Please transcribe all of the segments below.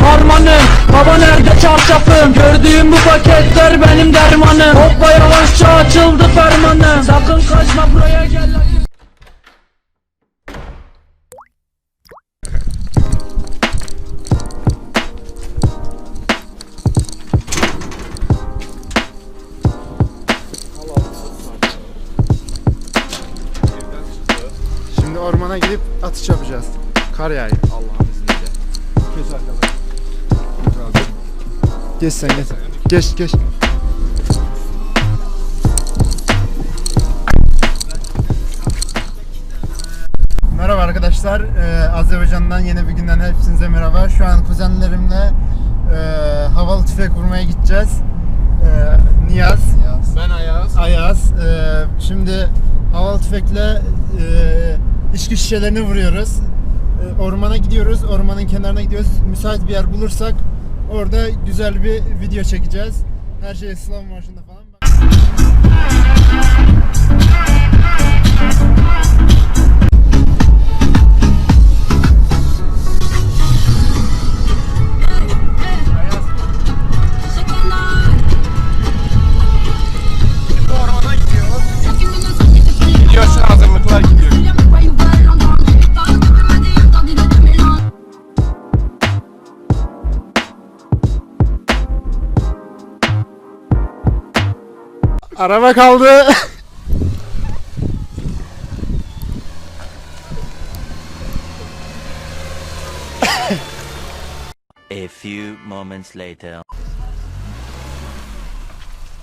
Harmanım Baba nerede çarşafım? Gördüğüm bu paketler benim dermanım. Hoppa ormana gidip atış yapacağız. Kar yağıyor. Allah'ın izniyle. Geç arkadaş. Geç sen geç. Geç geç. Merhaba arkadaşlar. Ee, Azerbaycan'dan yeni bir günden hepinize merhaba. Şu an kuzenlerimle e, havalı tüfek vurmaya gideceğiz. Ee, Niyaz, Ben Ayaz. Ayaz. Ee, şimdi havalı tüfekle e, içki şişelerini vuruyoruz. Ee, ormana gidiyoruz. Ormanın kenarına gidiyoruz. Müsait bir yer bulursak orada güzel bir video çekeceğiz. Her şey slow motion'da falan. Araba kaldı. A few moments later.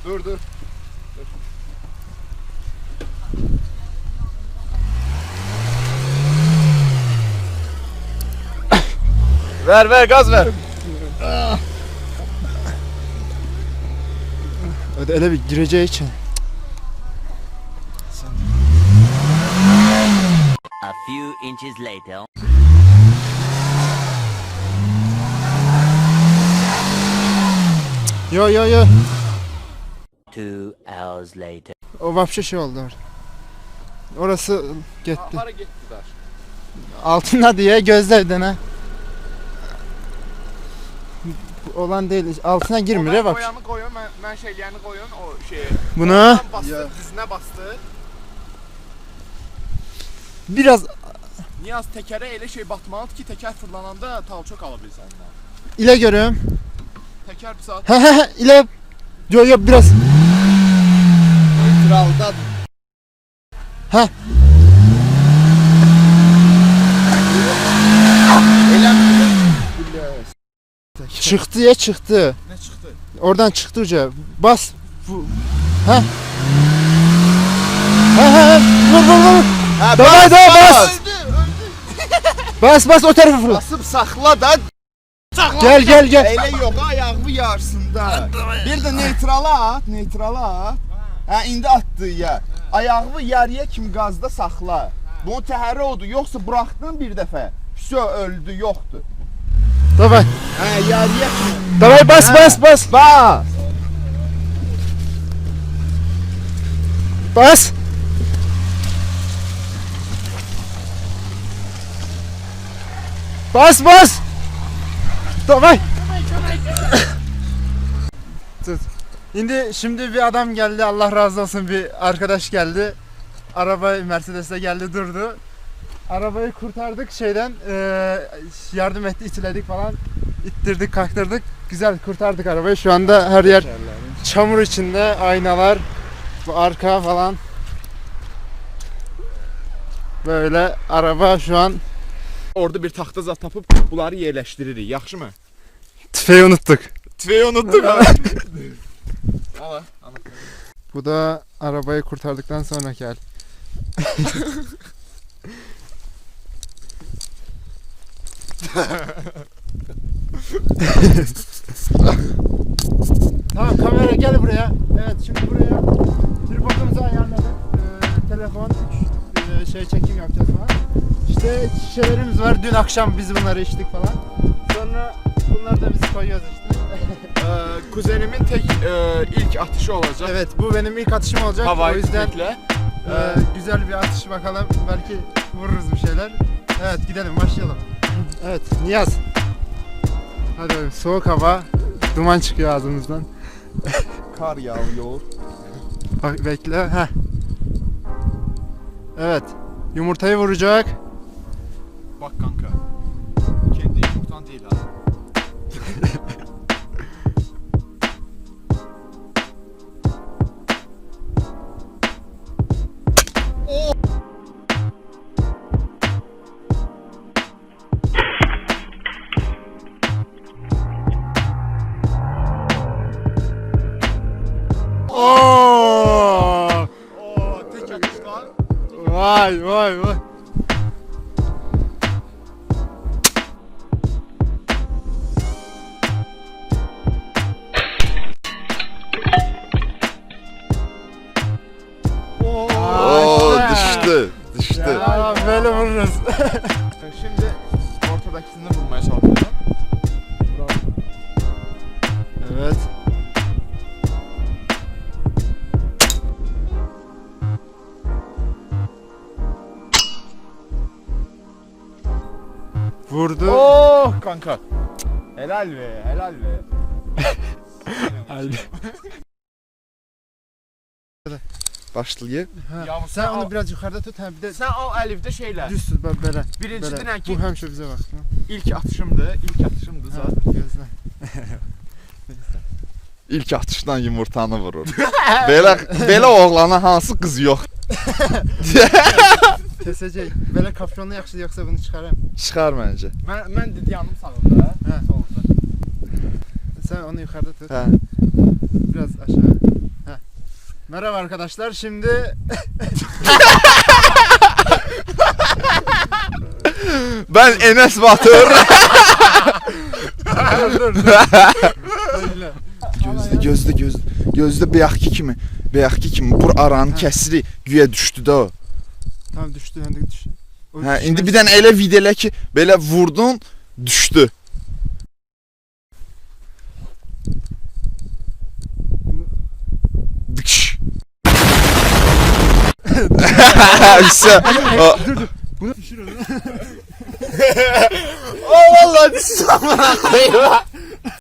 Dur dur. ver ver gaz ver. Öyle bir gireceği için. A few inches later. Yo yo yo. Two hours later. O vapşe şey oldu orada. Orası gitti. Altında diye gözlerden ha. Olan değil. Altına girmir bak. Koyanı koyun, ben, ben şeylerini koyun o şeye. Bunu Oradan bastı, dizine bastı. biraz Niyaz tekere elə şey batmalıdır ki, teker fırlananda talçok ala bilsən. ile görüyorum. Teker bir saat He he he ile yo yo biraz. kralda Heh. Elə Çıktı ya çıktı. ne çıxdı? Oradan çıktı uca. Bas. Bu. He he he. Vur vur vur. Davay, davay, bas. Bas bas o tarafa fırla. Basıb saxla da. Gel gel gel. Elə yox, ayağımı yarsın da. Bir də neytrala at, neytrala at. Hə, indi atdı ya. Ayağımı yarıya kimi qazda saxla. Bu təhərə oldu, yoxsa buraxdın bir dəfə. Vsyo öldü, yoxdur. Davay. Hə, yarıya kimi. Davay bas bas bas. Bas. Bas. Bas bas. Davay. Tut. Şimdi şimdi bir adam geldi Allah razı olsun bir arkadaş geldi. Araba Mercedes'e geldi durdu. Arabayı kurtardık şeyden eee, yardım etti itiledik falan ittirdik kaktırdık güzel kurtardık arabayı şu anda her yer çamur içinde aynalar bu arka falan böyle araba şu an Orada bir taxta zat tapıb bunları yerləşdiririk. Yaxşımı? tüfeği unuttuk. Tüfeyi unuttuk ala. Bu da arabayı kurtardıktan sonraki hal. tamam kamera gel buraya. Evet şimdi buraya tripodumuzu ayarladık. Ee, telefon, e, şey çekim yapacağız falan. İşte şişelerimiz var. Dün akşam biz bunları içtik falan. Sonra bunları da biz koyuyoruz işte. Ee, kuzenimin tek e, ilk atışı olacak. Evet bu benim ilk atışım olacak. Havai o yüzden tüfekle. e, güzel bir atış bakalım. Belki vururuz bir şeyler. Evet gidelim başlayalım. Evet Niyaz. Hadi bakalım soğuk hava. Duman çıkıyor ağzımızdan. Kar yağıyor. Bak bekle. Heh. Evet. Yumurtayı vuracak. Bak kanka. Vay vay vay. Oo, düştü. Düştü. Ya böyle vururuz. Şimdi ortadakisini vurmaya çalışacağım. evet. Vurdu. Oh kanka. Helal be, helal be. Haydi. Başlayayım. Ha, Ya sen sen onu al- biraz yukarıda tut ha bir de Sen al Elif'de şeyler. düz tut bak böyle. Birinci böyle. diren ki Bu hemşe bize bak. ilk atışımdı, ilk atışımdı Ha, zaten. gözle. İlk atışdan yumurtanı vurur. belə belə oğlana hansı qız yox? Kesecek. Böyle kapşonlu yakışır yoksa bunu çıkarayım. Çıxar məncə. Mən mən dedi yanım. Hə. Solda. Sen onu yukarıda tut. Hə. Biraz aşağı. Heh. Merhaba arkadaşlar. Şimdi Mən Enes Batur. dur dur. dur. Bekle. Gözlə, gözlə, gözlə. Gözlə bayaqki kimi, bayaqki kimi bur aranı kəsiri güyə düşdü də o. Tamam düştü. Hadi düş. O Hə, düşmez. indi bir dənə elə videolə ki, belə vurdun, düşdü. Dıkş. Все. O- Bunu düşür onu. O vallahi düşdü amına koyayım.